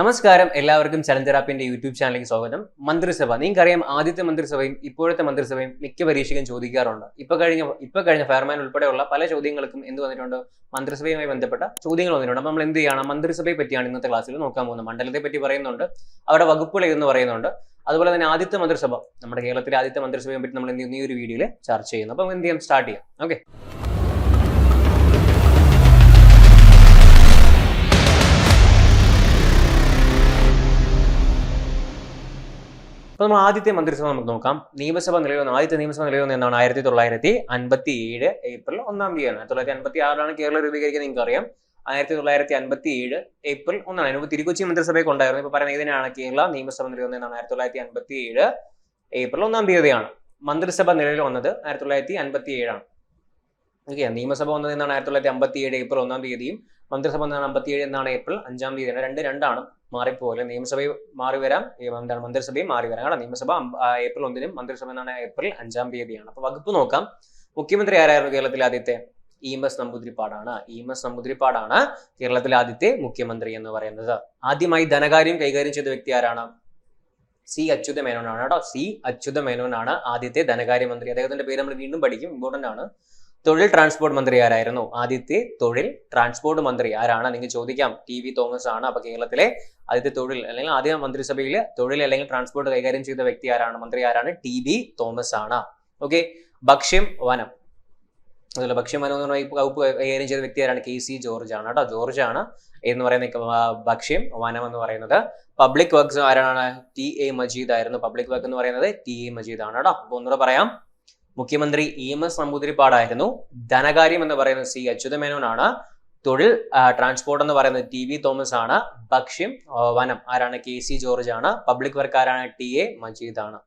നമസ്കാരം. എല്ലാവർക്കും ചലഞ്ചറാപ്പിന്റെ യൂട്യൂബ് ചാനലിലേക്ക് സ്വാഗതം. മന്ത്രിസഭ. നിങ്ങൾക്കറിയാം ആദ്യത്തെ മന്ത്രിസഭയും ഇപ്പോഴത്തെ മന്ത്രിസഭയും മിക്ക പരീക്ഷയ്ക്കും ചോദിക്കാറുണ്ട്. ഇപ്പൊ കഴിഞ്ഞ ഇപ്പൊ കഴിഞ്ഞ ഫയർമാൻ ഉൾപ്പെടെയുള്ള പല ചോദ്യങ്ങൾക്കും എന്ത് വന്നിട്ടുണ്ട്? മന്ത്രിസഭയുമായി ബന്ധപ്പെട്ട ചോദ്യങ്ങൾ വന്നിട്ടുണ്ട്. നമ്മൾ എന്ത് ചെയ്യണം? മന്ത്രിസഭയെ പറ്റിയാണ് ഇന്നത്തെ ക്ലാസ്സിൽ നോക്കാൻ പോകുന്നത്. മണ്ഡലത്തെ പറ്റി പറയുന്നുണ്ട്. അവിടെ വകുപ്പുകൾ എന്ന് പറയുന്നുണ്ട്. അതുപോലെ തന്നെ ആദ്യത്തെ മന്ത്രിസഭ. നമ്മുടെ കേരളത്തിലെ ആദ്യത്തെ മന്ത്രിസഭയെ പറ്റി നമ്മൾ എന്ത് ചെയ്യുന്നു ഈ ഒരു വീഡിയോയിൽ ചർച്ച ചെയ്യുന്നു. അപ്പം എന്ത് ചെയ്യാം? സ്റ്റാർട്ട് ചെയ്യാം. ഓക്കെ. അപ്പോൾ നമ്മൾ ആദ്യത്തെ മന്ത്രിസഭ നമുക്ക് നോക്കാം. നിയമസഭ നിലവിൽ വന്ന ആദ്യത്തെ നിയമസഭ നിലവിൽ വന്ന എന്നാണ് ആയിരത്തി തൊള്ളായിരത്തി അൻപത്തി ഏഴ് ഏപ്രിൽ ഒന്നാം തീയതിയാണ് ആയിരത്തി തൊള്ളായിരത്തി അൻപത്തി ആറിലാണ് കേരളം രൂപീകരിക്കുന്നത് നിങ്ങൾക്ക് അറിയാം ആയിരത്തി തൊള്ളായിരത്തി അൻപത്തി ഏഴ് ഏപ്രിൽ ഒന്നാണ്. അതിന് മുമ്പ് തിരുക്കൊച്ചി മന്ത്രിസഭയൊക്കെ ഉണ്ടായിരുന്നു. ഇപ്പൊ പറയുന്നത് ഇതിനാണ് കേരള നിയമസഭ നിലവിൽ വന്നത് എന്നാണ് ആയിരത്തി തൊള്ളായിരത്തി അൻപത്തി ഏഴ് ഏപ്രിൽ ഒന്നാം തീയതിയാണ്. മന്ത്രിസഭ നിലവിൽ വന്നത് ആയിരത്തി തൊള്ളായിരത്തി അൻപത്തി ഏഴാണ് ഓക്കെ നിയമസഭ വന്നത് എന്നാണ് ആയിരത്തി തൊള്ളായിരത്തി അമ്പത്തി ഏഴ് ഏപ്രിൽ ഒന്നാം തീയതിയും മന്ത്രിസഭ എന്നാണ് അമ്പത്തി ഏഴ് എന്നാണ് ഏപ്രിൽ അഞ്ചാം തീയതിയാണ് രണ്ട് രണ്ടാണ് മാറിപ്പോലെ നിയമസഭയും മാറി വരാം എന്താണ് മന്ത്രിസഭയും മാറി വരാം. കാരണം നിയമസഭ ഏപ്രിൽ ഒന്നിനും മന്ത്രിസഭ എന്നാണ് ഏപ്രിൽ അഞ്ചാം തീയതിയാണ്. അപ്പൊ വകുപ്പ് നോക്കാം. മുഖ്യമന്ത്രി ആരായിരുന്നു കേരളത്തിൽ ആദ്യത്തെ? ഇ എം എസ് നമ്പൂതിരിപ്പാടാണ്. ഇ എം എസ് നമ്പൂതിരിപ്പാടാണ് കേരളത്തിലെ ആദ്യത്തെ മുഖ്യമന്ത്രി എന്ന് പറയുന്നത്. ആദ്യമായി ധനകാര്യം കൈകാര്യം ചെയ്ത വ്യക്തി ആരാണ്? സി അച്യുത മേനോനാണ് കേട്ടോ. സി അച്യുത മേനോനാണ് ആദ്യത്തെ ധനകാര്യമന്ത്രി. അദ്ദേഹത്തിന്റെ പേര് നമ്മൾ വീണ്ടും പഠിക്കും. ഇമ്പോർട്ടന്റ് ആണ്. തൊഴിൽ ട്രാൻസ്പോർട്ട് മന്ത്രി ആരായിരുന്നു? ആദ്യത്തെ തൊഴിൽ ട്രാൻസ്പോർട്ട് മന്ത്രി ആരാണ്? നിങ്ങൾ ചോദിക്കാം. ടി വി തോമസ് ആണ്. അപ്പൊ കേരളത്തിലെ ആദ്യത്തെ തൊഴിൽ അല്ലെങ്കിൽ ആദ്യ മന്ത്രിസഭയിൽ തൊഴിൽ അല്ലെങ്കിൽ ട്രാൻസ്പോർട്ട് കൈകാര്യം ചെയ്ത വ്യക്തി ആരാണ്? മന്ത്രി ആരാണ്? ടി ബി തോമസ് ആണ്. ഓക്കെ. ഭക്ഷ്യം വനം. അതുപോലെ ഭക്ഷ്യം വനം എന്ന് പറയുന്ന വകുപ്പ് കൈകാര്യം ചെയ്ത വ്യക്തി ആരാണ്? കെ സി ജോർജ് ആണ് കേട്ടോ. ജോർജ് ആണ് എന്ന് പറയുന്ന ഭക്ഷ്യം വനം എന്ന് പറയുന്നത്. പബ്ലിക് വർക്ക്സ് ആരാണ്? ടി എ മജീദ് ആയിരുന്നു. പബ്ലിക് വർക്ക് എന്ന് പറയുന്നത് ടി എ മജീദ് ആണ് കേട്ടോ. അപ്പൊ ഒന്നുകൂടെ പറയാം. മുഖ്യമന്ത്രി ഇ എം എസ് നമ്പൂതിരിപ്പാടായിരുന്നു. ധനകാര്യം എന്ന് പറയുന്നത് സി അച്യുതമേനോനാണ് തൊഴിൽ ട്രാൻസ്പോർട്ട് എന്ന് പറയുന്നത് ടി വി തോമസ് ആണ് ഭക്ഷ്യം വനം ആരാണ്? കെ സി ജോർജ് ആണ് പബ്ലിക് വർക്ക് ആരാണ്? ടി എ മജീദ് ആണ്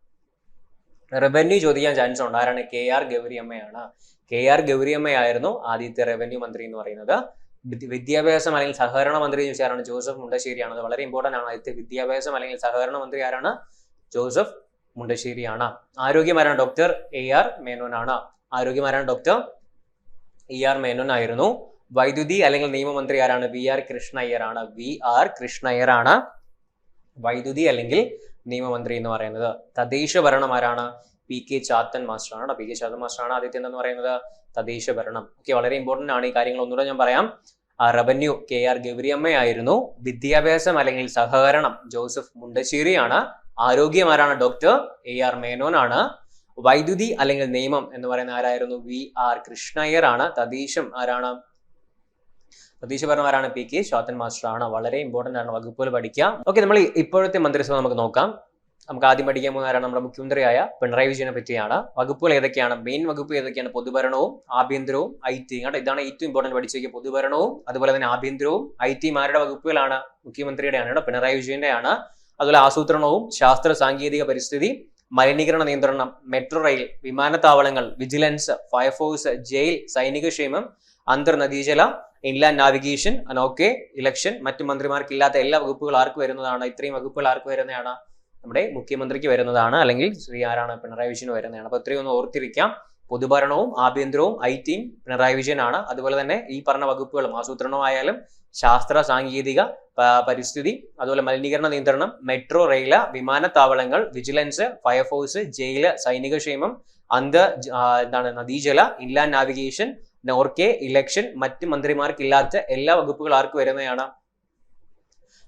റവന്യൂ ചോദിക്കാൻ ചാൻസ് ഉണ്ട്. ആരാണ്? കെ ആർ ഗൗരിയമ്മയാണ്. കെ ആർ ഗൗരിയമ്മയായിരുന്നു ആദ്യത്തെ റവന്യൂ മന്ത്രി എന്ന് പറയുന്നത്. വിദ്യ- വിദ്യാഭ്യാസം അല്ലെങ്കിൽ സഹകരണ മന്ത്രി എന്ന് ജോസഫ് മുണ്ടശ്ശേരിയാണ് അത് വളരെ ഇമ്പോർട്ടന്റ് ആണ്. ആദ്യത്തെ വിദ്യാഭ്യാസം അല്ലെങ്കിൽ സഹകരണ മന്ത്രി ആരാണ്? ജോസഫ് മുണ്ടശ്ശേരിയാണ്. ആരോഗ്യമാരാണ് ഡോക്ടർ എ ആർ മേനോനാണ്. ആരോഗ്യമാരാണ് ഡോക്ടർ ഇ ആർ മേനോൻ ആയിരുന്നു വൈദ്യുതി അല്ലെങ്കിൽ നിയമമന്ത്രി ആരാണ്? വി ആർ കൃഷ്ണയ്യർ ആണ് വി ആർ കൃഷ്ണയ്യർ ആണ് വൈദ്യുതി അല്ലെങ്കിൽ നിയമമന്ത്രി എന്ന് പറയുന്നത്. തദ്ദേശ ഭരണം ആരാണ്? പി കെ ചാത്തൻ മാസ്റ്ററാണ്. പി കെ ചാത്തൻ മാസ്റ്ററാണ് ആദ്യത്തെ എന്ന് പറയുന്നത്? തദ്ദേശ ഭരണം ഓക്കെ വളരെ ഇമ്പോർട്ടന്റ് ആണ് ഈ കാര്യങ്ങൾ. ഒന്നുകൂടെ ഞാൻ പറയാം. റവന്യൂ കെ ആർ ഗൗരിയമ്മയായിരുന്നു. വിദ്യാഭ്യാസം അല്ലെങ്കിൽ സഹകരണം ജോസഫ് മുണ്ടശ്ശേരിയാണ്. ആരോഗ്യം ആരാണ് ഡോക്ടർ എ ആർ മേനോൻ ആണ് വൈദ്യുതി അല്ലെങ്കിൽ നിയമം എന്ന് പറയുന്ന ആരായിരുന്നു? വി ആർ കൃഷ്ണയ്യർ ആണ് തദ്ദേശം ആരാണ് പ്രതീക്ഷ പറഞ്ഞവരാണ് പി കെ ശാത്തൻ മാസ്റ്റർ ആണ് വളരെ ഇമ്പോർട്ടന്റ് ആണ് വകുപ്പുകൾ പഠിക്കുക. ഓക്കെ നമ്മൾ ഇപ്പോഴത്തെ മന്ത്രിസഭ നമുക്ക് നോക്കാം. നമുക്ക് ആദ്യം പഠിക്കാൻ പോകുന്ന ആരാണ്? നമ്മുടെ മുഖ്യമന്ത്രിയായ പിണറായി വിജയനെ പറ്റിയാണ്. വകുപ്പുകൾ ഏതൊക്കെയാണ്? മെയിൻ വകുപ്പ് ഏതൊക്കെയാണ്? പൊതുഭരണവും ആഭ്യന്തരവും ഐ ടി കേട്ടോ ഇതാണ് ഏറ്റവും ഇമ്പോർട്ടന്റ് പഠിച്ചു വയ്ക്കുക പൊതുഭരണവും അതുപോലെ തന്നെ ആഭ്യന്തരവും ഐ ടിമാരുടെ വകുപ്പുകളാണ്? മുഖ്യമന്ത്രിയുടെയാണ് കേട്ടോ? പിണറായി വിജയന്റെ ആണ് അതുപോലെ ആസൂത്രണവും ശാസ്ത്ര സാങ്കേതിക പരിസ്ഥിതി മലിനീകരണ നിയന്ത്രണം മെട്രോ റെയിൽ വിമാനത്താവളങ്ങൾ വിജിലൻസ് ഫയർഫോഴ്സ് ജയിൽ സൈനിക ക്ഷേമം അന്തർനദീജല ഇൻലാൻഡ് നാവിഗേഷൻ അനോക്കെ ഇലക്ഷൻ മറ്റ് മന്ത്രിമാർക്ക് ഇല്ലാത്ത എല്ലാ വകുപ്പുകൾ ആർക്ക് വരുന്നതാണ്? ഇത്രയും വകുപ്പുകൾ ആർക്ക് വരുന്നതാണ്? നമ്മുടെ മുഖ്യമന്ത്രിക്ക് വരുന്നതാണ് അല്ലെങ്കിൽ ശ്രീ ആരാണ് പിണറായി വിജയന് വരുന്നതാണ്. അപ്പൊ ഇത്രയും ഒന്ന് ഓർത്തിരിക്കാം. പൊതുഭരണവും ആഭ്യന്തരവും ഐ ടിയും പിണറായി വിജയനാണ്. അതുപോലെ തന്നെ ഈ പറഞ്ഞ വകുപ്പുകളും ആസൂത്രണമായാലും ശാസ്ത്ര സാങ്കേതിക പരിസ്ഥിതി അതുപോലെ മലിനീകരണ നിയന്ത്രണം മെട്രോ റെയിൽ വിമാനത്താവളങ്ങൾ വിജിലൻസ് ഫയർഫോഴ്സ് ജയിൽ സൈനിക ക്ഷേമം അന്ത എന്താണ് നദീജല ഇൻലാൻഡ് നാവിഗേഷൻ നോർക്കെ ഇലക്ഷൻ മറ്റ് മന്ത്രിമാർക്കില്ലാത്ത എല്ലാ വകുപ്പുകൾ ആർക്ക് വരുന്നതാണ്?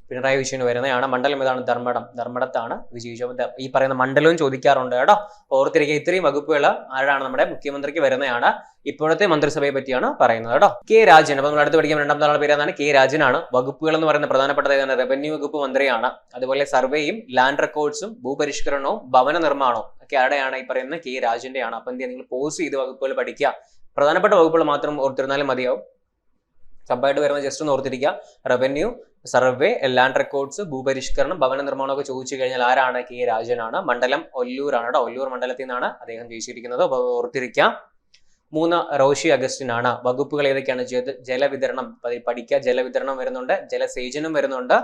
പിണറായി വിജയന് വരുന്നതാണ് മണ്ഡലം ഏതാണ്? ധർമ്മടം. ധർമ്മടത്താണ് വിജയിച്ച ഈ പറയുന്ന മണ്ഡലവും ചോദിക്കാറുണ്ട് കേട്ടോ. ഓർത്തിരിക്കുക ഇത്രയും വകുപ്പുകൾ ആരാണ് നമ്മുടെ മുഖ്യമന്ത്രിക്ക് വരുന്നതാണ് ഇപ്പോഴത്തെ മന്ത്രിസഭയെ പറ്റിയാണ് പറയുന്നത് കേട്ടോ. കെ രാജൻ അപ്പൊ നമ്മൾ അടുത്ത് പഠിക്കാൻ രണ്ടാമത്തെ ആളുടെ പേര് ഏതാണ് കെ രാജനാണ്. വകുപ്പുകൾ എന്ന് പറയുന്ന പ്രധാനപ്പെട്ടത് റവന്യൂ വകുപ്പ് മന്ത്രിയാണ്. അതുപോലെ സർവേയും ലാൻഡ് റെക്കോർഡ്സും ഭൂപരിഷ്കരണവും ഭവന നിർമ്മാണവും ഒക്കെ ആരുടെയാണ് ഈ പറയുന്ന കെ രാജന്റെയാണ്. അപ്പൊ എന്ത് നിങ്ങൾ പോസ് ചെയ്ത് വകുപ്പുകൾ പഠിക്കുക. പ്രധാനപ്പെട്ട വകുപ്പുകൾ മാത്രം ഓർത്തിരുന്നാലും മതിയാവും. സബായിട്ട് വരുന്ന ജസ്റ്റ് ഒന്ന് ഓർത്തിരിക്കുക. റവന്യൂ സർവേ ലാൻഡ് റെക്കോർഡ്സ് ഭൂപരിഷ്കരണം ഭവന നിർമ്മാണം ഒക്കെ ചോദിച്ചു കഴിഞ്ഞാൽ ആരാണ് കെ രാജനാണ്? മണ്ഡലം ഒല്ലൂരാണ് കേട്ടോ ഒല്ലൂർ മണ്ഡലത്തിൽ നിന്നാണ് അദ്ദേഹം ജയിച്ചിരിക്കുന്നത്. ഓർത്തിരിക്കാം. മൂന്ന് റോഷി അഗസ്റ്റിൻ ആണ് വകുപ്പുകൾ ഏതൊക്കെയാണ് ജല ജലവിതരണം. പഠിക്കുക. ജലവിതരണം വരുന്നുണ്ട്. ജലസേചനം വരുന്നുണ്ട്.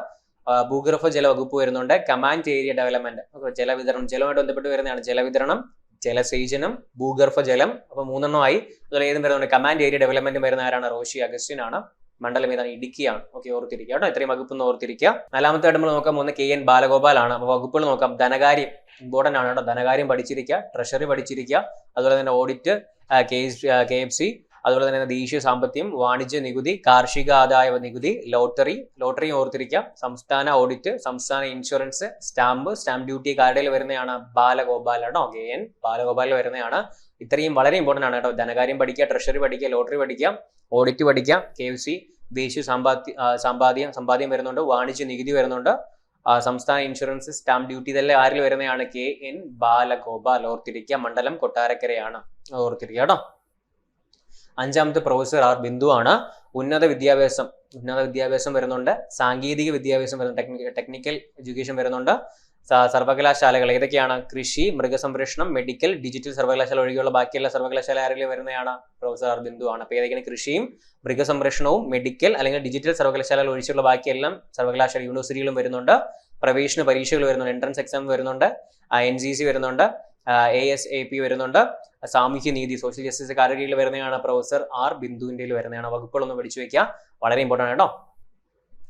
ഭൂഗർഭ ജല വകുപ്പ് വരുന്നുണ്ട്. കമാൻഡ് ഏരിയ ഡെവലപ്മെന്റ് ജലവിതരണം ജലമായിട്ട് ബന്ധപ്പെട്ട് വരുന്നതാണ് ജലവിതരണം ജലസേചനം ഭൂഗർഭ ജലം. അപ്പൊ മൂന്നെണ്ണമായി. അതുപോലെ ഏതും വരുന്നുണ്ട്? കമാൻഡ് ഏരിയ ഡെവലപ്മെന്റ് വരുന്ന ആരാണ്? റോഷി അഗസ്റ്റിൻ ആണ് മണ്ഡലം ഏതാണ്? ഇടുക്കിയാണ്. ഓക്കെ ഓർത്തിരിക്കുക കേട്ടോ. ഇത്രയും വകുപ്പ് ഒന്ന് ഓർത്തിരിക്കുക. നാലാമത്തെ നമ്മൾ നോക്കാം ഒന്ന് കെ എൻ ബാലഗോപാലാണ്. അപ്പോൾ വകുപ്പുകൾ നോക്കാം. ധനകാര്യം ഇമ്പോർട്ടന്റ് ആണ് കേട്ടോ. ധനകാര്യം പഠിച്ചിരിക്കുക ട്രഷറി പഠിച്ചിരിക്കുക അതുപോലെ തന്നെ audit K K F C അതുപോലെ തന്നെ ദേശീയ സാമ്പത്തികം വാണിജ്യ നികുതി കാർഷിക ആദായ നികുതി ലോട്ടറി ലോട്ടറി ഓർത്തിരിക്കാം സംസ്ഥാന ഓഡിറ്റ് സംസ്ഥാന ഇൻഷുറൻസ് സ്റ്റാമ്പ് സ്റ്റാമ്പ് ഡ്യൂട്ടി കാർഡിൽ വരുന്നതാണ് ബാലഗോപാൽ. കേട്ടോ. കെ എൻ ബാലഗോപാലിൽ വരുന്നതാണ്. ഇത്രയും വളരെ ഇമ്പോർട്ടന്റ് ആണ് കേട്ടോ. ധനകാര്യം പഠിക്കുക ട്രഷറി പഠിക്കുക ലോട്ടറി പഠിക്കുക ഓഡിറ്റ് പഠിക്കുക കെ എഫ് സി ദേശീയ സമ്പാദ്യ സമ്പാദ്യം സമ്പാദ്യം വരുന്നുണ്ട് വാണിജ്യ നികുതി വരുന്നുണ്ട്. സംസ്ഥാന ഇൻഷുറൻസ് സ്റ്റാമ്പ് ഡ്യൂട്ടി ഇതെല്ലാം ആരിൽ വരുന്നതാണ്? കെ എൻ ബാലഗോപാൽ ഓർത്തിരിക്കുക മണ്ഡലം കൊട്ടാരക്കരയാണ് ഓർത്തിരിക്കുക കേട്ടോ. അഞ്ചാമത്തെ പ്രൊഫസർ ആർ ബിന്ദു ആണ്. ഉന്നത വിദ്യാഭ്യാസം ഉന്നത വിദ്യാഭ്യാസം വരുന്നുണ്ട് സാങ്കേതിക വിദ്യാഭ്യാസം വരുന്നുണ്ട് ടെക്നിക്കൽ എഡ്യൂക്കേഷൻ വരുന്നുണ്ട്. സർവകലാശാലകൾ ഏതൊക്കെയാണ്? കൃഷി മൃഗസംരക്ഷണം മെഡിക്കൽ ഡിജിറ്റൽ സർവകലാശാല ഒഴികെയുള്ള ബാക്കിയുള്ള സർവകലാശാല ആരെങ്കിലും വരുന്നതാണ്? പ്രൊഫസർ ആർ ബിന്ദു ആണ്. അപ്പോൾ ഏതൊക്കെയാണ് കൃഷിയും മൃഗസംരക്ഷണവും മെഡിക്കൽ അല്ലെങ്കിൽ ഡിജിറ്റൽ സർവകലാശാലകൾ ഒഴിച്ചുള്ള ബാക്കിയെല്ലാം സർവകലാശാല യൂണിവേഴ്സിറ്റികളും വരുന്നുണ്ട്. പ്രവേശന പരീക്ഷകൾ വരുന്നുണ്ട് എൻട്രൻസ് എക്സാം വരുന്നുണ്ട് എൻ സി സി വരുന്നുണ്ട് എ എസ് എ പി വരുന്നുണ്ട് സാമൂഹ്യ നീതി സോഷ്യൽ ജസ്റ്റിസ് കാറ്റഗറിയിൽ വരുന്നതാണ് പ്രൊഫസർ ആർ ബിന്ദുവിന്റെ വരുന്നതാണ്. വകുപ്പുകളൊന്ന് പഠിച്ചു വെക്കുക. വളരെ ഇമ്പോർട്ടന്റ് ആണ് കേട്ടോ.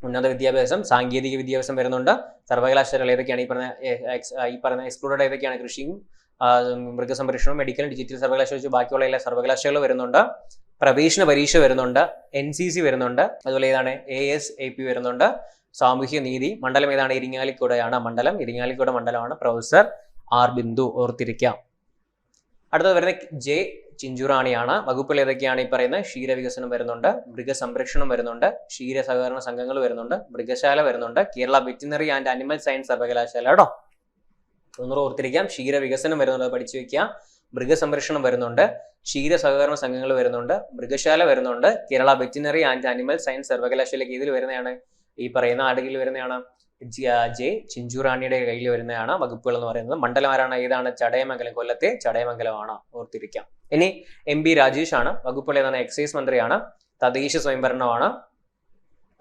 ഉന്നത വിദ്യാഭ്യാസം സാങ്കേതിക വിദ്യാഭ്യാസം വരുന്നുണ്ട്. സർവകലാശാലകൾ ഏതൊക്കെയാണ്? ഈ പറഞ്ഞ ഈ പറഞ്ഞ എക്സ്ക്ലൂഡഡ് ഏതൊക്കെയാണ്? കൃഷിയും മൃഗസംരക്ഷണവും മെഡിക്കൽ ഡിജിറ്റൽ സർവകലാശാല ബാക്കിയുള്ള എല്ലാ സർവകലാശാലകളും വരുന്നുണ്ട്. പ്രവേശന പരീക്ഷ വരുന്നുണ്ട്. എൻ സി സി വരുന്നുണ്ട്. അതുപോലെ ഏതാണ്? എ എസ് എ പി വരുന്നുണ്ട്. സാമൂഹ്യ നീതി മണ്ഡലം ഏതാണ്? ഇരിങ്ങാലിക്കുടയാണ് മണ്ഡലം. ഇരിങ്ങാലിക്കുട മണ്ഡലമാണ് പ്രൊഫസർ ആർ ബിന്ദു ഓർത്തിരിക്കാം അടുത്തത് വരുന്നത് ജെ ചിഞ്ചുറാണിയാണ്. വകുപ്പുകൾ ഏതൊക്കെയാണ് ഈ പറയുന്നത്? ക്ഷീരവികസനം വരുന്നുണ്ട് മൃഗസംരക്ഷണം വരുന്നുണ്ട് ക്ഷീര സഹകരണ സംഘങ്ങൾ വരുന്നുണ്ട് മൃഗശാല വരുന്നുണ്ട് Kerala veterinary and animal science സർവകലാശാല കേട്ടോ. ഒന്നുകൂടെ ഓർത്തിരിക്കാം. ക്ഷീരവികസനം വരുന്നുണ്ട് പഠിച്ചു വെക്കുക. മൃഗസംരക്ഷണം വരുന്നുണ്ട് ക്ഷീര സഹകരണ സംഘങ്ങൾ വരുന്നുണ്ട് മൃഗശാല വരുന്നുണ്ട് Kerala veterinary and animal science സർവകലാശാലയ്ക്ക് ഇതിൽ വരുന്നതാണ്? ഈ പറയുന്ന ആടുകളിൽ വരുന്നതാണ്. ജി- ചിഞ്ചുറാണിയുടെ കയ്യിൽ വരുന്നതാണ് വകുപ്പുകൾ എന്ന് പറയുന്നത്. മണ്ഡലമാരാണ് ഏതാണ്? ചടയമംഗലം കൊല്ലത്തെ ചടയമംഗലമാണ് ഓർത്തിരിക്കാം. ഇനി എം ബി രാജേഷ് ആണ്. വകുപ്പുകൾ ഏതാണ്? എക്സൈസ് മന്ത്രിയാണ്. തദ്ദേശ സ്വയംഭരണമാണ്.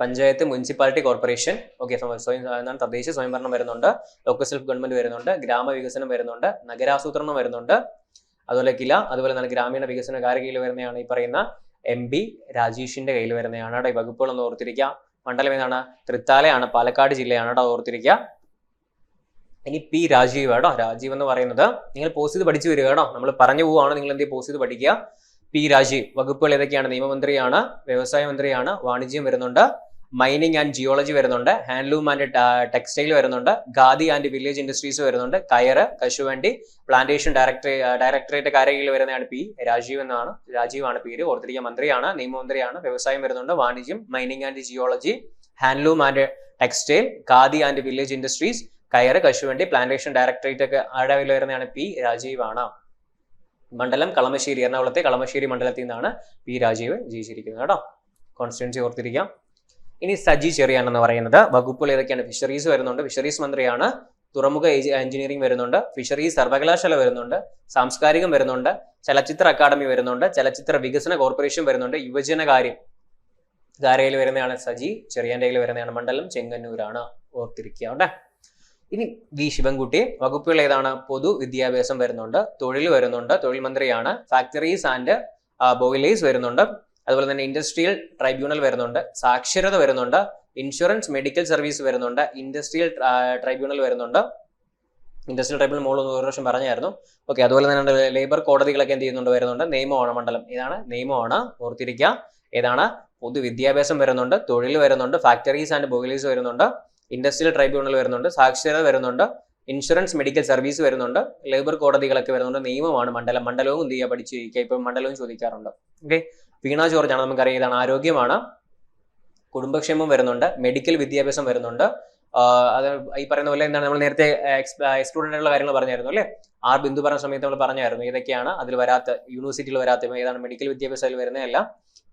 Panchayat municipality corporation. ഓക്കെ സ്വയം തദ്ദേശ സ്വയംഭരണം വരുന്നുണ്ട്. ലോക്കൽ സെൽഫ് ഗവൺമെന്റ് വരുന്നുണ്ട്. ഗ്രാമവികസനം വരുന്നുണ്ട്. നഗരാസൂത്രണം വരുന്നുണ്ട്. അതുപോലെ കില അതുപോലെ തന്നെ ഗ്രാമീണ വികസന കാര്യ കയ്യിൽ വരുന്നതാണ് ഈ പറയുന്ന എം ബി രാജേഷിന്റെ കയ്യിൽ വരുന്നതാണ്. വകുപ്പുകൾ ഒന്ന് ഓർത്തിരിക്കുക മണ്ഡലം ഏതാണ് തൃത്താലയാണ് പാലക്കാട് ജില്ലയാണ് കേട്ടോ ഓർത്തിരിക്കുക ഇനി പി രാജീവ് കേട്ടോ രാജീവ് എന്ന് പറയുന്നത് നിങ്ങൾ പോസ്റ്റ് ചെയ്ത് പഠിച്ചു വരിക കേട്ടോ നമ്മൾ പറഞ്ഞു പോവുകയാണ് നിങ്ങൾ എന്ത് പോസ്റ്റ് ചെയ്ത് പഠിക്കുക. പി രാജീവ് വകുപ്പുകൾ ഏതൊക്കെയാണ്? നിയമമന്ത്രിയാണ് വ്യവസായ മന്ത്രിയാണ് വാണിജ്യം വരുന്നുണ്ട്. മൈനിങ് ആൻഡ് ജിയോളജി വരുന്നുണ്ട്. ഹാൻഡ്ലൂം ആൻഡ് ടെക്സ്റ്റൈൽ വരുന്നുണ്ട്. ഖാദി ആൻഡ് വില്ലേജ് ഇൻഡസ്ട്രീസ് വരുന്നുണ്ട്. കയർ കശുവണ്ടി പ്ലാന്റേഷൻ ഡയറക്ടറേ ഡയറക്ടറേറ്റ് കാര്യങ്ങളിൽ വരുന്നതാണ് പി. രാജീവ് എന്നാണ്. രാജീവാണ് പേര്. ഓർത്തിരിക്കുക മന്ത്രിയാണ് നിയമമന്ത്രിയാണ്. വ്യവസായം വരുന്നുണ്ട്. വാണിജ്യം mining and geology handloom and textile khadi and village industries കയർ കശുവണ്ടി പ്ലാന്റേഷൻ ഡയറക്ടറേറ്റ് ഒക്കെ കയ്യിൽ വരുന്നതാണ് പി. രാജീവാണ്. മണ്ഡലം കളമശ്ശേരി എറണാകുളത്തെ കളമശ്ശേരി മണ്ഡലത്തിൽ നിന്നാണ് പി. രാജീവ് ജയിച്ചിരിക്കുന്നത് കേട്ടോ. കോൺസ്റ്റിറ്റ്യൻസി ഓർത്തിരിക്കാം. ഇനി സജി ചെറിയാൻ എന്ന് പറയുന്നത്. വകുപ്പുകൾ ഏതൊക്കെയാണ്? ഫിഷറീസ് വരുന്നുണ്ട്. ഫിഷറീസ് മന്ത്രിയാണ്. തുറമുഖ എഞ്ചിനീയറിംഗ് വരുന്നുണ്ട്. ഫിഷറീസ് സർവകലാശാല വരുന്നുണ്ട്. സാംസ്കാരികം വരുന്നുണ്ട്. ചലച്ചിത്ര അക്കാദമി വരുന്നുണ്ട്. ചലച്ചിത്ര വികസന കോർപ്പറേഷൻ വരുന്നുണ്ട്. യുവജനകാര്യം. ധാരയിൽ വരുന്നതാണ്? സജി ചെറിയാന്റെ കയ്യിൽ വരുന്നതാണ്. മണ്ഡലം ചെങ്ങന്നൂരാണ്. ഓർത്തിരിക്കുക ഇനി വി. ശിവൻകുട്ടി. വകുപ്പുകൾ ഏതാണ്? പൊതു വിദ്യാഭ്യാസം വരുന്നുണ്ട്. തൊഴിൽ വരുന്നുണ്ട്. തൊഴിൽ മന്ത്രിയാണ്. ഫാക്ടറീസ് ആൻഡ് ബോയിലേഴ്സ് വരുന്നുണ്ട്. അതുപോലെ തന്നെ ഇൻഡസ്ട്രിയൽ ട്രൈബ്യൂണൽ വരുന്നുണ്ട് സാക്ഷരത വരുന്നുണ്ട് ഇൻഷുറൻസ് മെഡിക്കൽ സർവീസ് വരുന്നുണ്ട് ഇൻഡസ്ട്രിയൽ ട്രൈബ്യൂണൽ വരുന്നുണ്ട്. ഇൻഡസ്ട്രിയൽ ട്രൈബ്യൂണൽ മോൾ ഒരു പ്രാവശ്യം പറഞ്ഞായിരുന്നു. ഓക്കെ അതുപോലെ തന്നെ ലേബർ കോടതികളൊക്കെ എന്ത് ചെയ്യുന്നുണ്ട് വരുന്നുണ്ട്. നിയമമാണ് മണ്ഡലം ഇതാണ് നിയമമാണ് ഓർത്തിരിക്കുക ഏതാണ്? പൊതുവിദ്യാഭ്യാസം വരുന്നുണ്ട് തൊഴിൽ വരുന്നുണ്ട് ഫാക്ടറീസ് ആൻഡ് ബോയിലേഴ്സ് വരുന്നുണ്ട് ഇൻഡസ്ട്രിയൽ ട്രൈബ്യൂണൽ വരുന്നുണ്ട് സാക്ഷരത വരുന്നുണ്ട് ഇൻഷുറൻസ് മെഡിക്കൽ സർവീസ് വരുന്നുണ്ട് ലേബർ കോടതികളൊക്കെ വരുന്നുണ്ട് നിയമമാണ് മണ്ഡലം. മണ്ഡലവും എന്ത് ചെയ്യുക പഠിച്ചിരിക്കുക ഇപ്പം മണ്ഡലവും ചോദിക്കാറുണ്ട്. ഓക്കെ വീണ ജോർജാണ് നമുക്കറിയാം. ഇതാണ് ആരോഗ്യമാണ്. കുടുംബക്ഷേമം വരുന്നുണ്ട്. മെഡിക്കൽ വിദ്യാഭ്യാസം വരുന്നുണ്ട്. അത് ഈ പറയുന്ന പോലെ എന്താണ് നമ്മൾ നേരത്തെ എക്സ്ക്ലൂഡഡ് ആയിട്ടുള്ള കാര്യങ്ങൾ പറഞ്ഞായിരുന്നു അല്ലേ? ആർ ബിന്ദു പറഞ്ഞ സമയത്ത് നമ്മൾ പറഞ്ഞായിരുന്നു ഏതൊക്കെയാണ് അതിൽ വരാത്ത യൂണിവേഴ്സിറ്റിയിൽ വരാത്ത ഏതാണ് മെഡിക്കൽ വിദ്യാഭ്യാസത്തിൽ വരുന്നതല്ല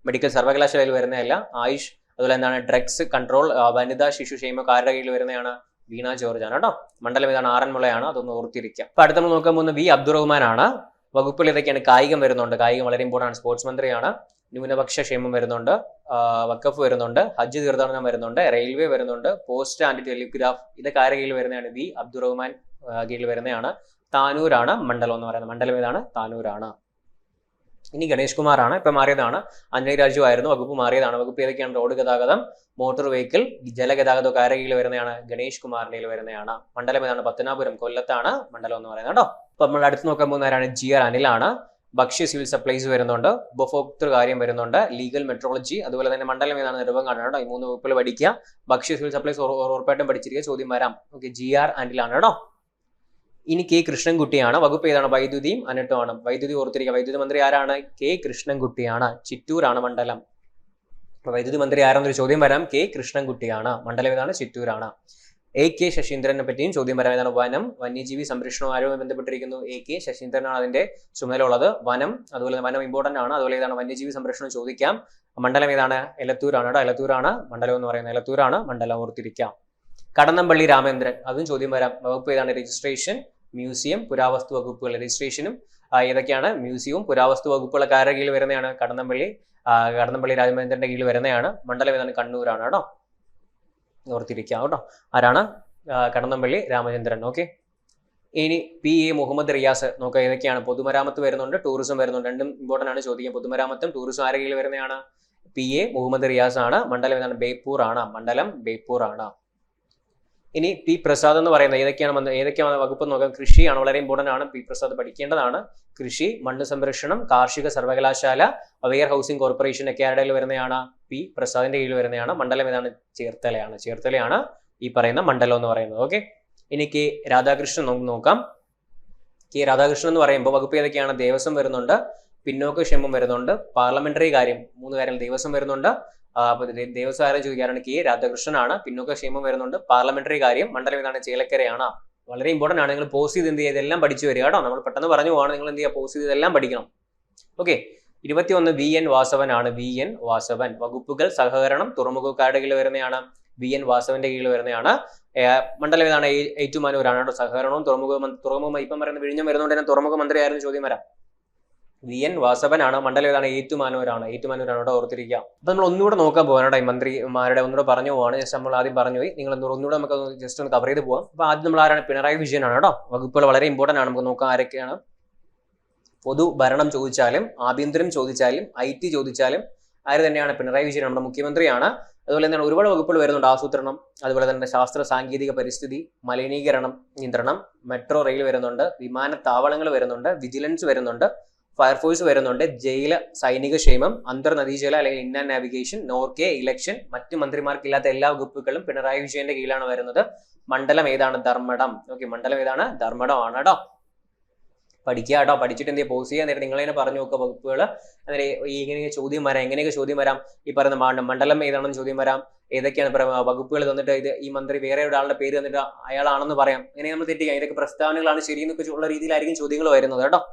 മെഡിക്കൽ സർവകലാശാലയിൽ വരുന്നതല്ല ആയുഷ് അതുപോലെ എന്താണ് ഡ്രഗ്സ് കൺട്രോൾ വനിതാ ശിശു ക്ഷേമക്കാരുടെ കീഴിൽ വരുന്നതാണ്? വീണ ജോർജ് ആണ് കേട്ടോ. മണ്ഡലം ഇതാണ് ആറന്മുളയാണ് അതൊന്ന് ഓർത്തിരിക്കുക. അപ്പൊ അടുത്ത നമ്മൾ നോക്കാൻ പോകുന്ന വി അബ്ദുറഹ്മാൻ ആണ് വകുപ്പുകൾ ഇതൊക്കെയാണ് കായികം വരുന്നുണ്ട്. കായികം വളരെ ഇമ്പോർട്ടന്റ് ആണ്. സ്പോർട്സ് മന്ത്രിയാണ്. ന്യൂനപക്ഷ ക്ഷേമം വരുന്നുണ്ട് വക്കഫ് വരുന്നുണ്ട്. ഹജ്ജ് തീർത്ഥാടനം വരുന്നുണ്ട്. റെയിൽവേ വരുന്നുണ്ട്. പോസ്റ്റ് ആൻഡ് ടെലിഗ്രാഫ് ഇതൊക്കെ ആരെ കീഴിൽ വരുന്നതാണ്? ദി അബ്ദുറഹ്മാൻ റഹ്മാൻ കീഴിൽ വരുന്നതാണ്. താനൂരാണ് മണ്ഡലം എന്ന് പറയുന്നത്. മണ്ഡലം ഏതാണ്? താനൂരാണ്. ഇനി ഗണേഷ് കുമാറാണ്. ഇപ്പൊ മാറിയതാണ്. അഞ്ജലി രാജു ആയിരുന്നു. വകുപ്പ് മാറിയതാണ്. വകുപ്പ് ഏതൊക്കെയാണ്? റോഡ് ഗതാഗതം മോട്ടോർ വെഹിക്കിൾ ജലഗതാഗതം ഒക്കെ ആരുടെ കീഴിൽ വരുന്നതാണ്? ഗണേഷ് കുമാറിന്റെ വരുന്നതാണ്. മണ്ഡലം ഏതാണ്? പത്തനാപുരം കൊല്ലത്താണ് മണ്ഡലം എന്ന് പറയുന്നത് കേട്ടോ. അപ്പൊ നമ്മൾ അടുത്ത് നോക്കാൻ പോകുന്നവരാണ് ജി ആർ അനിലാണ്. ഭക്ഷ്യ സിവിൽ സപ്ലൈസ് വരുന്നുണ്ട് ഉപഭോക്തൃ കാര്യം വരുന്നുണ്ട് ലീഗൽ മെട്രോളജി അതുപോലെ തന്നെ മണ്ഡലം ഏതാണ് നെടുവങ്ങാണ് കാണുന്നുണ്ടോ ഈ മൂന്ന് വകുപ്പിൽ പഠിക്കുക. ഭക്ഷ്യ സിവിൽ സപ്ലൈസ് ഉറ- ഉറപ്പായിട്ടും പഠിച്ചിരിക്കുക. ചോദ്യം വരാം. ഓക്കെ ജി ആർ ആൻഡിലാണ് കേട്ടോ? ഇനി കെ കൃഷ്ണൻകുട്ടിയാണ്. വകുപ്പ് ഏതാണ്? വൈദ്യുതിയും അനട്ടുമാണ്. വൈദ്യുതി ഓർത്തിരിക്കുക. വൈദ്യുതി മന്ത്രി ആരാണ്? കെ കൃഷ്ണൻകുട്ടിയാണ്. ചിറ്റൂരാണ് മണ്ഡലം. വൈദ്യുതി മന്ത്രി ആരാണെന്നൊരു ചോദ്യം വരാം. കെ കൃഷ്ണൻകുട്ടിയാണ്. മണ്ഡലം ഏതാണ്? ചിറ്റൂരാണ്. എ കെ ശശീന്ദ്രനെ പറ്റിയും ചോദ്യം വരാം. ഏതാണ് വനം വന്യജീവി സംരക്ഷണവും ബന്ധപ്പെട്ടിരിക്കുന്നു എ കെ ശശീന്ദ്രനാണ് അതിന്റെ ചുമതല ഉള്ളത് വനം അതുപോലെ വനം ഇമ്പോർട്ടന്റ് ആണ്. അതുപോലെ ഏതാണ് വന്യജീവി സംരക്ഷണം ചോദിക്കാം. മണ്ഡലം ഏതാണ്? എലത്തൂരാണ് കേട്ടോ. എലത്തൂരാണ് മണ്ഡലം എന്ന് പറയുന്നത്. എലത്തൂരാണ് മണ്ഡലം ഓർത്തിരിക്കാം. കടന്നപ്പള്ളി രാമേന്ദ്രൻ. അതും ചോദ്യം വരാം. വകുപ്പ് ഏതാണ്? രജിസ്ട്രേഷൻ മ്യൂസിയം പുരാവസ്തു വകുപ്പുകൾ. രജിസ്ട്രേഷനും ഏതൊക്കെയാണ്? മ്യൂസിയവും പുരാവസ്തു വകുപ്പുകളൊക്കെ ആരുടെ കീഴിൽ വരുന്നതാണ്? കടന്നംപള്ളി കടന്നപ്പള്ളി രാജമേന്ദ്രന്റെ കീഴിൽ വരുന്നതാണ്. മണ്ഡലം ഏതാണ്? കണ്ണൂരാണ് കേട്ടോ. ഓർത്തിരിക്കാം കേട്ടോ. ആരാണ്? കടന്നംപള്ളി രാമചന്ദ്രൻ. ഓക്കെ. ഇനി പി. എ. മുഹമ്മദ് റിയാസ്. നോക്കുക ഏതൊക്കെയാണ്? പൊതുമരാമത്ത് വരുന്നുണ്ട് ടൂറിസം വരുന്നുണ്ട്. രണ്ടും ഇമ്പോർട്ടന്റ് ആണ് ചോദിക്കുക പൊതുമരാമത്തും ടൂറിസം ആരെങ്കിലും വരുന്നതാണ് പി. എ. മുഹമ്മദ് റിയാസ് ആണ് മണ്ഡലം ഏതാണ് ബേപ്പൂർ ആണ്. മണ്ഡലം ബേപ്പൂർ ആണ്. ഇനി പി പ്രസാദ് എന്ന് പറയുന്നത് ഏതൊക്കെയാണ് ഏതൊക്കെയാണ് വകുപ്പ് നോക്കാം? കൃഷിയാണ് വളരെ ഇമ്പോർട്ടന്റ് ആണ്. പി പ്രസാദ് പഠിക്കേണ്ടതാണ്. കൃഷി മണ്ണ് സംരക്ഷണം കാർഷിക സർവകലാശാല വെയർ ഹൗസിംഗ് കോർപ്പറേഷൻ ഒക്കെ ആരുടെ വരുന്നതാണ്? പി പ്രസാദിന്റെ കീഴിൽ വരുന്നതാണ്. മണ്ഡലം ഏതാണ്? ചേർത്തലയാണ്. ചേർത്തലയാണ് ഈ പറയുന്ന മണ്ഡലം എന്ന് പറയുന്നത്. ഓക്കെ ഇനി കെ രാധാകൃഷ്ണൻ നമുക്ക് നോക്കാം. കെ രാധാകൃഷ്ണൻ എന്ന് പറയുമ്പോൾ വകുപ്പ് ഏതൊക്കെയാണ്? ദേവസ്വം വരുന്നുണ്ട് പിന്നോക്ക ക്ഷേമം വരുന്നുണ്ട് പാർലമെന്ററി കാര്യം മൂന്ന് കാര്യങ്ങൾ ദേവസ്വം വരുന്നുണ്ട് അപ്പൊ ദേ- ദേവസ്വം ആരും ചോദിക്കാറാണ് കെ രാധാകൃഷ്ണനാണ്. പിന്നോക്ക ക്ഷേമം വരുന്നുണ്ട്. പാർലമെന്ററി കാര്യം മണ്ഡലം ഏതാണ് ചേലക്കരയാണ്. വളരെ ഇമ്പോർട്ടന്റ് ആണ്. നിങ്ങൾ പോസ്റ്റ് ചെയ്ത് എന്ത് ചെയ്യുക? ഇതെല്ലാം പഠിച്ചു വരിക കേട്ടോ. നമ്മൾ പെട്ടെന്ന് പറഞ്ഞു പോകണം നിങ്ങൾ എന്ത് ചെയ്യുക? പോസ്റ്റ് ചെയ്ത് ഇതെല്ലാം പഠിക്കണം. ഓക്കെ ഇരുപത്തിയൊന്ന് വി എൻ വാസവൻ ആണ് വി എൻ വാസവൻ. വകുപ്പുകൾ സഹകരണം തുറമുഖക്കാരുടെ കീഴിൽ വരുന്നതാണ് വി എൻ വാസവന്റെ കീഴിൽ വരുന്നതാണ് മണ്ഡലം ഏതാണ്? ഏറ്റുമാനൂരാണ് കേട്ടോ. സഹകരണവും തുറമുഖ തുറമുഖ ഇപ്പം പറയുന്ന വിഴിഞ്ഞം വരുന്നതുകൊണ്ട് തന്നെ തുറമുഖ മന്ത്രി ആയിരുന്നു ചോദ്യം വരാം. വി എൻ വാസവനാണ് മണ്ഡലം ഏതാണ് ഏറ്റുമാനൂരാണ്. ഏറ്റുമാനൂരാണ് അവിടെ ഓർത്തിരിക്കുക. അപ്പൊ നമ്മൾ ഒന്നുകൂടെ നോക്കാൻ പോകാനാണ് മന്ത്രിമാരുടെ ഒന്നുകൂടെ പറഞ്ഞു പോവാണ്. ജസ്റ്റ് നമ്മൾ ആദ്യം പറഞ്ഞു പോയി. നിങ്ങൾ ഒന്ന് ഒന്നുകൂടെ നമുക്ക് ജസ്റ്റ് ഒന്ന് കവർ ചെയ്ത് പോവാം. അപ്പൊ ആദ്യം നമ്മൾ ആരാണ്? പിണറായി വിജയനാണ് കേട്ടോ. വകുപ്പുകൾ വളരെ ഇമ്പോർട്ടന്റ് ആണ്. നമുക്ക് നോക്കാം ആരൊക്കെയാണ്. പൊതു ഭരണം ചോദിച്ചാലും ആഭ്യന്തരം ചോദിച്ചാലും ഐ ടി ചോദിച്ചാലും ആര് തന്നെയാണ്? പിണറായി വിജയൻ നമ്മുടെ മുഖ്യമന്ത്രിയാണ്. അതുപോലെ തന്നെ ഒരുപാട് വകുപ്പുകൾ വരുന്നുണ്ട്. ആസൂത്രണം അതുപോലെ തന്നെ ശാസ്ത്ര സാങ്കേതിക പരിസ്ഥിതി മലിനീകരണം നിയന്ത്രണം മെട്രോ റെയിൽ വരുന്നുണ്ട് വിമാനത്താവളങ്ങൾ വരുന്നുണ്ട് വിജിലൻസ് വരുന്നുണ്ട്. ഫയർഫോഴ്സ് വരുന്നുണ്ട്. ജയിൽ സൈനിക ക്ഷേമം അന്തർനദീജല അല്ലെങ്കിൽ ആൻഡ് നാവിഗേഷൻ നോർക്കെ ഇലക്ഷൻ മറ്റ് മന്ത്രിമാർക്കില്ലാത്ത എല്ലാ വകുപ്പുകളും പിണറായി വിജയന്റെ കീഴിലാണ് വരുന്നത്. മണ്ഡലം ഏതാണ്? ധർമ്മടം. ഓക്കെ മണ്ഡലം ഏതാണ്? ധർമ്മടമാണ് കേട്ടോ പഠിക്കുക കേട്ടോ പഠിച്ചിട്ട് എന്ത് പോസ് ചെയ്യാൻ നേരം നിങ്ങൾ തന്നെ പറഞ്ഞു നോക്കുക വകുപ്പുകൾ അങ്ങനെ ഇങ്ങനെ ചോദ്യം വരാം. എങ്ങനെയൊക്കെ ചോദ്യം വരാം? ഈ പറയുന്ന മണ്ഡ- മണ്ഡലം ഏതാണെന്ന് ചോദ്യം വരാം. ഏതൊക്കെയാണ് വകുപ്പുകൾ തന്നിട്ട് ഇത് ഈ മന്ത്രി വേറെ ഒരാളുടെ പേര് തന്നിട്ട് അയാളാണെന്ന് പറയാം. ഇങ്ങനെ നമ്മൾ തെറ്റിക്കാം. ഇതൊക്കെ പ്രസ്താവനകളാണ് ശരിയെന്നൊക്കെ ഉള്ള രീതിയിലായിരിക്കും ചോദ്യങ്ങൾ വരുന്നത് കേട്ടോ.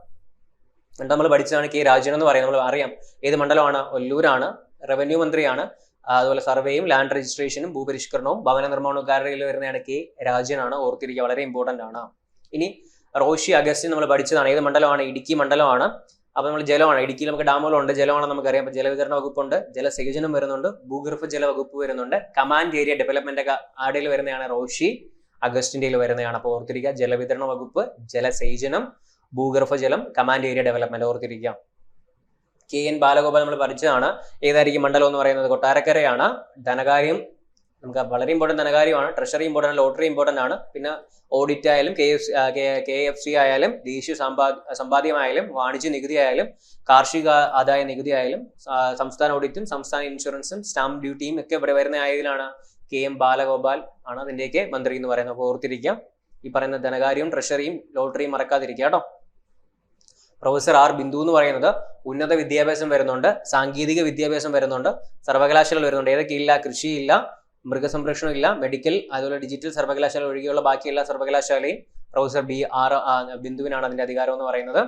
എന്നിട്ട് നമ്മൾ പഠിച്ചതാണ് കെ രാജൻ എന്ന് പറയുന്നത്? നമ്മൾ അറിയാം. ഏത് മണ്ഡലമാണ്? ഒല്ലൂരാണ്. റവന്യൂ മന്ത്രിയാണ്. അതുപോലെ സർവേയും ലാൻഡ് രജിസ്ട്രേഷനും ഭൂപരിഷ്കരണവും ഭവന നിർമ്മാണവും കയ്യിൽ വരുന്നതാണ്? കെ രാജനാണ്. ഓർത്തിരിക്കുക വളരെ ഇമ്പോർട്ടന്റ് ആണ്. ഇനി റോഷി അഗസ്റ്റിൻ നമ്മൾ പഠിച്ചതാണ്. ഏത് മണ്ഡലമാണ്? ഇടുക്കി മണ്ഡലമാണ്. അപ്പൊ നമ്മൾ ജലമാണ്. ഇടുക്കിയിൽ നമുക്ക് ഡാമുകളുണ്ട് ജലമാണ് നമുക്കറിയാം. അപ്പൊ ജലവിതരണ വകുപ്പുണ്ട് ജലസേചനം വരുന്നുണ്ട്. ഭൂഗർഭ ജല വകുപ്പ് വരുന്നുണ്ട്. കമാൻഡ് ഏരിയ ഡെവലപ്മെന്റ് ഒക്കെ ആടയിൽ വരുന്നതാണ്? റോഷി അഗസ്റ്റിന്റെ വരുന്നതാണ്. അപ്പോൾ ഓർത്തിരിക്കുക ജലവിതരണ വകുപ്പ് ജലസേചനം ഭൂഗർഭ ജലം കമാൻഡ് ഏരിയ ഡെവലപ്മെന്റ് ഓർത്തിരിക്കുക കെ എൻ ബാലഗോപാൽ നമ്മൾ പഠിച്ചതാണ്. ഏതായിരിക്കും മണ്ഡലം എന്ന് പറയുന്നത്? കൊട്ടാരക്കരയാണ്. ധനകാര്യം നമുക്ക് വളരെ ഇമ്പോർട്ടന്റ് ധനകാര്യമാണ്. ട്രഷറി ഇമ്പോർട്ടന്റ് ലോട്ടറി ഇമ്പോർട്ടന്റ് ആണ്. പിന്നെ ഓഡിറ്റ് ആയാലും K F K F C ആയാലും ദേശീയ സമ്പാ സമ്പാദ്യമായാലും വാണിജ്യ നികുതി ആയാലും കാർഷിക ആദായ നികുതി ആയാലും സംസ്ഥാന ഓഡിറ്റും സംസ്ഥാന ഇൻഷുറൻസും സ്റ്റാമ്പ് ഡ്യൂട്ടിയും ഒക്കെ ഇവിടെ വരുന്ന ആയതിലാണ് കെ എം ബാലഗോപാൽ ആണ് അതിന്റെയൊക്കെ മന്ത്രി എന്ന് പറയുന്നത്. ഓർത്തിരിക്കാം. ഈ പറയുന്ന ധനകാര്യവും ട്രഷറിയും ലോട്ടറിയും മറക്കാതിരിക്കുക കേട്ടോ. പ്രൊഫസർ ആർ ബിന്ദു എന്ന് പറയുന്നത് ഉന്നത വിദ്യാഭ്യാസം വരുന്നുണ്ട് സാങ്കേതിക വിദ്യാഭ്യാസം വരുന്നുണ്ട് സർവകലാശാല വരുന്നുണ്ട്. ഏതൊക്കെ ഇല്ല കൃഷിയില്ല മൃഗസംരക്ഷണം ഇല്ല മെഡിക്കൽ അതുപോലെ ഡിജിറ്റൽ സർവകലാശാല ഒഴികെയുള്ള ബാക്കി എല്ലാ സർവകലാശാലയും പ്രൊഫസർ ബി ആർ ബിന്ദുവിനാണ് അതിന്റെ അധികാരം എന്ന് പറയുന്നത്.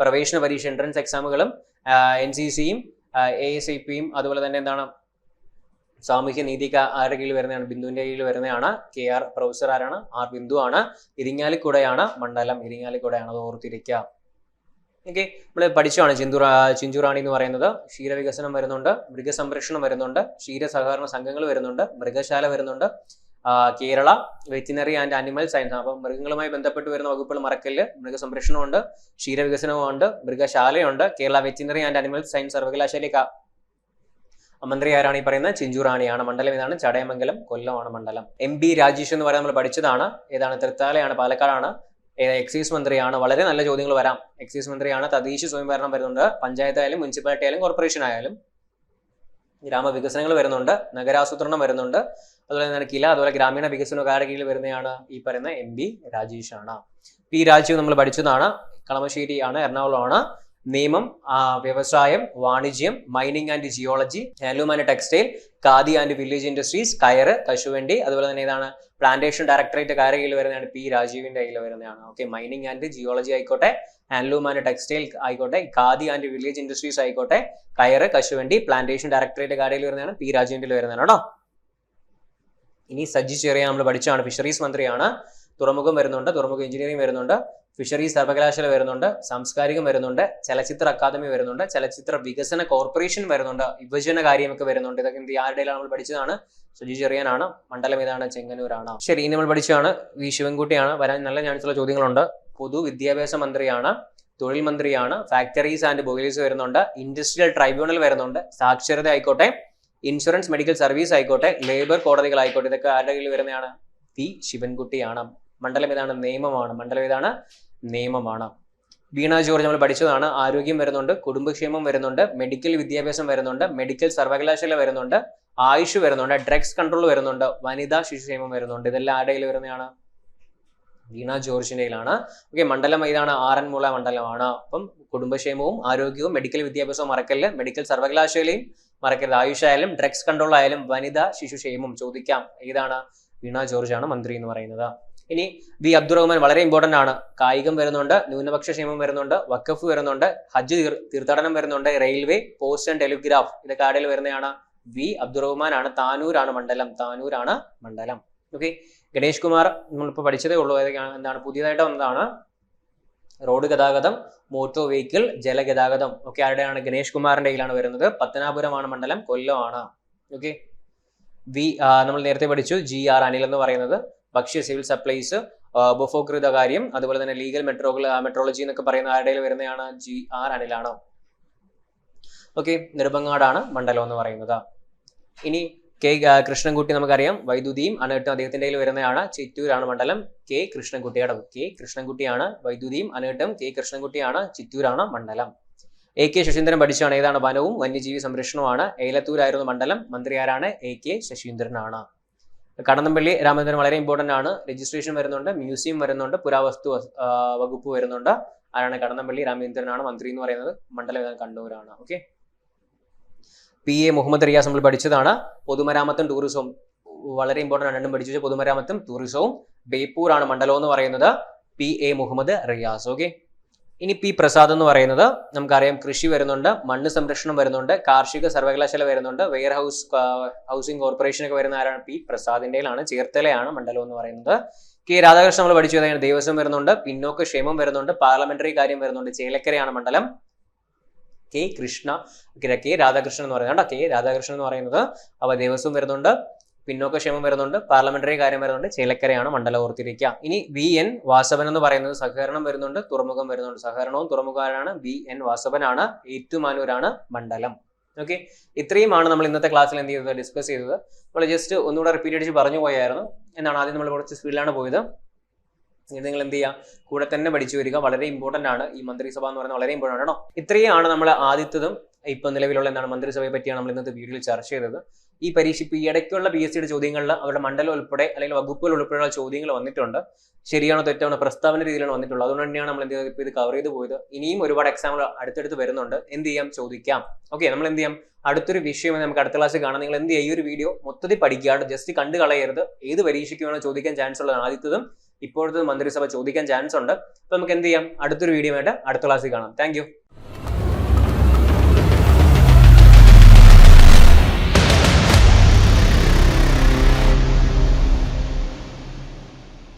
പ്രവേശന പരീക്ഷ എൻട്രൻസ് എക്സാമുകളും എൻ സി സിയും എ എസ് ഐ പിയും അതുപോലെ തന്നെ എന്താണ്? സാമൂഹ്യ നീതിക്ക് ആരുടെ കീഴിൽ വരുന്നതാണ്? ബിന്ദുവിന്റെ കീഴിൽ വരുന്നതാണ്. കെ ആർ പ്രൊഫസർ ആരാണ്? ആർ ബിന്ദു ആണ്. ഇരിങ്ങാലിക്കുടയാണ് മണ്ഡലം ഇരിങ്ങാലിക്കുടയാണ് അത് ഓർത്തിരിക്കുക. ഓക്കെ നമ്മൾ പഠിച്ചതാണ് ചിന്തുറ ചിഞ്ചുറാണി എന്ന് പറയുന്നത്. ക്ഷീരവികസനം വരുന്നുണ്ട് മൃഗസംരക്ഷണം വരുന്നുണ്ട് ക്ഷീര സഹകരണ സംഘങ്ങൾ വരുന്നുണ്ട് മൃഗശാല വരുന്നുണ്ട്. Kerala veterinary and animal science അപ്പം മൃഗങ്ങളുമായി ബന്ധപ്പെട്ട് വരുന്ന വകുപ്പുകൾ മറക്കൽ മൃഗസംരക്ഷണമുണ്ട് ക്ഷീരവികസനവുമുണ്ട് മൃഗശാലയുണ്ട്. Kerala veterinary and animal science സർവകലാശാലയ്ക്ക് മന്ത്രി ആരാണ് ഈ പറയുന്നത്? ചിഞ്ചുറാണിയാണ് മണ്ഡലം ഇതാണ്. ചടയമംഗലം കൊല്ലമാണ് മണ്ഡലം. എം ബി രാജേഷ് എന്ന് പറയുന്നത് നമ്മൾ പഠിച്ചതാണ്. ഏതാണ്? തൃത്താലയാണ് പാലക്കാടാണ്. എക്സൈസ് മന്ത്രിയാണ്. വളരെ നല്ല ചോദ്യങ്ങൾ വരാം. എക്സൈസ് മന്ത്രിയാണ് തദ്ദേശ സ്വയംഭരണം വരുന്നുണ്ട്. പഞ്ചായത്ത് ആയാലും മുനിസിപ്പാലിറ്റി ആയാലും കോർപ്പറേഷൻ ആയാലും ഗ്രാമവികസനങ്ങൾ വരുന്നുണ്ട്. നഗരാസൂത്രണം വരുന്നുണ്ട്. അതുപോലെ തന്നെ കില അതുപോലെ ഗ്രാമീണ വികസനകാരുടെ കീഴിൽ വരുന്നതാണ് ഈ പറയുന്ന എം ബി രാജേഷ് ആണ്. പി രാജീവ് നമ്മൾ പഠിച്ചതാണ്. കളമശ്ശേരി ആണ് എറണാകുളമാണ്. നിയമം വ്യവസായം വാണിജ്യം mining and geology handloom and textile khadi and village industries കയറ് കശുവണ്ടി അതുപോലെ തന്നെ ഇതാണ് പ്ലാന്റേഷൻ ഡയറക്ടറേറ്റ് കയ്യിൽ വരുന്നതാണ് പി രാജീവിന്റെ കയ്യിൽ വരുന്നതാണ്. ഓക്കെ മൈനിങ് ആൻഡ് ജിയോളജി ആയിക്കോട്ടെ ഹാൻഡ്ലൂം ആൻഡ് ടെക്സ്റ്റൈൽ ആയിക്കോട്ടെ ഖാദി ആൻഡ് വില്ലേജ് ഇൻഡസ്ട്രീസ് ആയിക്കോട്ടെ കയറ് കശുവണ്ടി പ്ലാന്റേഷൻ ഡയറക്ടറേറ്റ് കാർഡിൽ വരുന്നതാണ് പി രാജീവിന്റെ വരുന്നതാണ് കേട്ടോ. ഇനി സജി ചെറിയ നമ്മൾ പഠിച്ചാണ് ഫിഷറീസ് മന്ത്രിയാണ്. തുറമുഖം വരുന്നുണ്ട് തുറമുഖ എഞ്ചിനീയറിംഗ് വരുന്നുണ്ട് ഫിഷറീസ് സർവകലാശാല വരുന്നുണ്ട് സാംസ്കാരികം വരുന്നുണ്ട് ചലച്ചിത്ര അക്കാദമി വരുന്നുണ്ട് ചലച്ചിത്ര വികസന കോർപ്പറേഷൻ വരുന്നുണ്ട് വിഭജന കാര്യമൊക്കെ വരുന്നുണ്ട്. ഇതൊക്കെ എന്ത് ആരുടെ നമ്മൾ പഠിച്ചതാണ്? സുജി ചെറിയാനാണ് മണ്ഡലം ഏതാണ്? ചെങ്ങന്നൂരാണ്. ശരി ഇനി നമ്മൾ പഠിച്ചതാണ് വി ശിവൻകുട്ടിയാണ്. വരാൻ നല്ല ചാൻസുള്ള ചോദ്യങ്ങളുണ്ട്. പൊതു വിദ്യാഭ്യാസ മന്ത്രിയാണ് തൊഴിൽ മന്ത്രിയാണ് ഫാക്ടറീസ് ആൻഡ് ബോയിലേഴ്സ് വരുന്നുണ്ട് ഇൻഡസ്ട്രിയൽ ട്രൈബ്യൂണൽ വരുന്നുണ്ട്. സാക്ഷരത ആയിക്കോട്ടെ ഇൻഷുറൻസ് മെഡിക്കൽ സർവീസ് ആയിക്കോട്ടെ ലേബർ കോടതികൾ ആയിക്കോട്ടെ ഇതൊക്കെ ആരുടെ കീഴിൽ വരുന്നതാണ്? പി ശിവൻകുട്ടിയാണ്. മണ്ഡലം ഏതാണ്? നിയമമാണ്. മണ്ഡലം ഏതാണ്? നിയമമാണ്. വീണ ജോർജ് നമ്മൾ പഠിച്ചതാണ്. ആരോഗ്യം വരുന്നുണ്ട് കുടുംബക്ഷേമം വരുന്നുണ്ട് മെഡിക്കൽ വിദ്യാഭ്യാസം വരുന്നുണ്ട് മെഡിക്കൽ സർവകലാശാല വരുന്നുണ്ട് ആയുഷ് വരുന്നുണ്ട് ഡ്രഗ്സ് കൺട്രോൾ വരുന്നുണ്ട് വനിതാ ശിശുക്ഷേമം വരുന്നുണ്ട്. ഇതെല്ലാം ആരുടെ കയ്യിൽ വരുന്നതാണ്? വീണ ജോർജിന്റെ കയ്യിലാണ്. ഓക്കെ മണ്ഡലം ഇതാണ് ആറന്മുള മണ്ഡലമാണ്. അപ്പം കുടുംബക്ഷേമവും ആരോഗ്യവും മെഡിക്കൽ വിദ്യാഭ്യാസവും മറക്കല്ല് മെഡിക്കൽ സർവകലാശാലയും മറക്കരുത്. ആയുഷായാലും ഡ്രഗ്സ് കൺട്രോൾ ആയാലും വനിതാ ശിശുക്ഷേമം ചോദിക്കാം. ഏതാണ്? വീണ ജോർജ് ആണ് മന്ത്രി എന്ന് പറയുന്നത്. ഇനി വി അബ്ദുറഹ്മാൻ വളരെ ഇമ്പോർട്ടന്റ് ആണ്. കായികം വരുന്നുണ്ട് ന്യൂനപക്ഷ ക്ഷേമം വരുന്നുണ്ട് വക്കഫ് വരുന്നുണ്ട് ഹജ്ജ് തീർത്ഥാടനം വരുന്നുണ്ട് റെയിൽവേ പോസ്റ്റ് ആൻഡ് ടെലിഗ്രാഫ് ഇതൊക്കെ ആടയിൽ വരുന്നതാണ്? വി അബ്ദുറഹ്മാൻ ആണ് താനൂരാണ് മണ്ഡലം താനൂരാണ് മണ്ഡലം. ഓക്കെ ഗണേഷ് കുമാർ നമ്മളിപ്പോൾ പഠിച്ചതേ ഉള്ളൂ ഏതൊക്കെയാണ് എന്താണ് പുതിയതായിട്ട് വന്നതാണ്. റോഡ് ഗതാഗതം മോട്ടോർ വെഹിക്കിൾ ജലഗതാഗതം ഒക്കെ ആരുടെയാണ്? ഗണേഷ് കുമാറിന്റെ കയ്യിലാണ് വരുന്നത്. പത്തനാപുരമാണ് മണ്ഡലം കൊല്ലമാണ് ഓക്കെ വി നമ്മൾ നേരത്തെ പഠിച്ചു ജി ആർ അനിൽ എന്ന് പറയുന്നത്. ഭക്ഷ്യ സിവിൽ സപ്ലൈസ് ഉപഭോക്തൃത കാര്യം അതുപോലെ തന്നെ ലീഗൽ മെട്രോ മെട്രോളജി എന്നൊക്കെ പറയുന്ന ആരുടെ വരുന്നതാണ്? ജി ആർ അനിലാണ് ഓക്കെ നെടുമ്പങ്ങാടാണ് മണ്ഡലം എന്ന് പറയുന്നത്. ഇനി കെ കൃഷ്ണൻകുട്ടി നമുക്കറിയാം. വൈദ്യുതിയും അനേട്ടും അദ്ദേഹത്തിന്റെ കയ്യിൽ വരുന്നതാണ്. ചിറ്റൂരാണ് മണ്ഡലം. കെ കൃഷ്ണൻകുട്ടിയുടെ കെ കൃഷ്ണൻകുട്ടിയാണ് വൈദ്യുതിയും അനേട്ടും. കെ കൃഷ്ണൻകുട്ടിയാണ് ചിറ്റൂരാണ് മണ്ഡലം. എ കെ ശശീന്ദ്രൻ പഠിച്ചാണ് ഏതാണ്? വനവും വന്യജീവി സംരക്ഷണവുമാണ്. ഏലത്തൂരായിരുന്നു മണ്ഡലം. മന്ത്രി ആരാണ്? എ കെ ശശീന്ദ്രനാണ്. കടന്നപ്പള്ളി രാമചന്ദ്രൻ വളരെ ഇമ്പോർട്ടന്റ് ആണ്. രജിസ്ട്രേഷൻ വരുന്നുണ്ട് മ്യൂസിയം വരുന്നുണ്ട് പുരാവസ്തു വകുപ്പ് വരുന്നുണ്ട്. ആരാണ് കടന്നപ്പള്ളി രാമചന്ദ്രനാണ് മന്ത്രി എന്ന് പറയുന്നത്. മണ്ഡലം? കണ്ണൂരാണ്. Okay P A Muhammad Riyas നമ്മൾ പഠിച്ചതാണ്. പൊതുമരാമത്തും ടൂറിസവും വളരെ ഇമ്പോർട്ടന്റ് ആണ്. രണ്ടും പഠിച്ചു പൊതുമരാമത്തും ടൂറിസവും ബേപ്പൂർ ആണ് മണ്ഡലം എന്ന് പറയുന്നത്. P A Muhammad Riyas. Okay ഇനി പി പ്രസാദ് എന്ന് പറയുന്നത് നമുക്കറിയാം കൃഷി വരുന്നുണ്ട് മണ്ണ് സംരക്ഷണം വരുന്നുണ്ട് കാർഷിക സർവകലാശാല വരുന്നുണ്ട് വെയർ ഹൗസ് ഹൗസിംഗ് കോർപ്പറേഷൻ ഒക്കെ വരുന്ന ആരാണ്? പി പ്രസാദിന്റെയിലാണ് ചേർത്തലയാണ് മണ്ഡലം എന്ന് പറയുന്നത്. കെ. രാധാകൃഷ്ണൻ നമ്മൾ പഠിച്ചു കഴിഞ്ഞാൽ ദേവസ്വം വരുന്നുണ്ട് പിന്നോക്ക ക്ഷേമം വരുന്നുണ്ട് പാർലമെന്ററി കാര്യം വരുന്നുണ്ട് ചേലക്കരയാണ് മണ്ഡലം. കെ. കൃഷ്ണ കെ. രാധാകൃഷ്ണൻ എന്ന് പറയുന്നത് കെ. രാധാകൃഷ്ണൻ എന്ന് പറയുന്നത് അവ ദേവസ്വം വരുന്നുണ്ട് പിന്നോക്ക ക്ഷേമം വരുന്നുണ്ട് പാർലമെന്ററി കാര്യം വരുന്നുണ്ട് ചേലക്കരയാണ് മണ്ഡലം ഓർത്തിരിക്കുക. ഇനി വി എൻ വാസവൻ എന്ന് പറയുന്നത് സഹകരണം വരുന്നുണ്ട് തുറമുഖം വരുന്നുണ്ട്. സഹകരണവും തുറമുഖമാണ് വി എൻ വാസവനാണ് ഏറ്റുമാനൂരാണ് മണ്ഡലം. ഓക്കെ? ഇത്രയുമാണ് നമ്മൾ ഇന്നത്തെ ക്ലാസ്സിൽ എന്ത് ചെയ്തത് ഡിസ്കസ് ചെയ്തത്. നമ്മൾ ജസ്റ്റ് ഒന്നുകൂടെ റിപ്പീറ്റ് അടിച്ച് പറഞ്ഞു പോയായിരുന്നു. എന്നാണ് ആദ്യം നമ്മൾ കുറച്ച് സ്പീഡിലാണ് പോയത്. ഇത് നിങ്ങൾ എന്ത് ചെയ്യുക കൂടെ തന്നെ പഠിച്ചു വരിക. വളരെ ഇമ്പോർട്ടന്റ് ആണ് ഈ മന്ത്രിസഭ എന്ന് പറയുന്നത് വളരെ ഇമ്പോർട്ടന്റ് ആണോ ഇത്രയാണ് നമ്മൾ ആദ്യത്തതും. ഇപ്പൊ നിലവിലുള്ള എന്താണ് മന്ത്രിസഭയെ പറ്റിയാണ് നമ്മൾ ഇന്നത്തെ വീഡിയോയിൽ ചർച്ച ചെയ്തത്. ഈ പരീക്ഷ ഇപ്പൊ ഈ ഇടയ്ക്കുള്ള പി എസ് സിയുടെ ചോദ്യങ്ങളിൽ അവരുടെ മണ്ഡലം ഉൾപ്പെടെ അല്ലെങ്കിൽ വകുപ്പുകൾ ഉൾപ്പെടെയുള്ള ചോദ്യങ്ങൾ വന്നിട്ടുണ്ട്. ശരിയാണോ തെറ്റാണോ പ്രസ്താവന രീതിയിലാണ് വന്നിട്ടുള്ളത്. അതുകൊണ്ട് തന്നെയാണ് നമ്മൾ എന്ത് ചെയ്തത്? ഇത് കവർ ചെയ്ത് പോയത്. ഇനിയും ഒരുപാട് എക്സാമ്പിൾ അടുത്തടുത്ത് വരുന്നുണ്ട്. എന്ത് ചെയ്യാം? ചോദിക്കാം. ഓക്കെ നമ്മൾ എന്ത് ചെയ്യാം? അടുത്തൊരു വിഷയം നമുക്ക് അടുത്ത ക്ലാസ്സിൽ കാണാം. നിങ്ങൾ എന്ത് ചെയ്യും? ഈ ഒരു വീഡിയോ മൊത്തത്തിൽ പഠിക്കാണ്ട് ജസ്റ്റ് കണ്ടു കളയരുത്. ഏത് പരീക്ഷയ്ക്ക് വേണോ ചോദിക്കാൻ ചാൻസ് ഉള്ളത്. ആദ്യത്തതും ഇപ്പോഴത്തെ മന്ത്രിസഭ ചോദിക്കാൻ ചാൻസ് ഉണ്ട്. അപ്പൊ നമുക്ക് എന്ത് ചെയ്യാം? അടുത്തൊരു വീഡിയോ ആയിട്ട് അടുത്ത ക്ലാസ്സിൽ കാണാം. താങ്ക്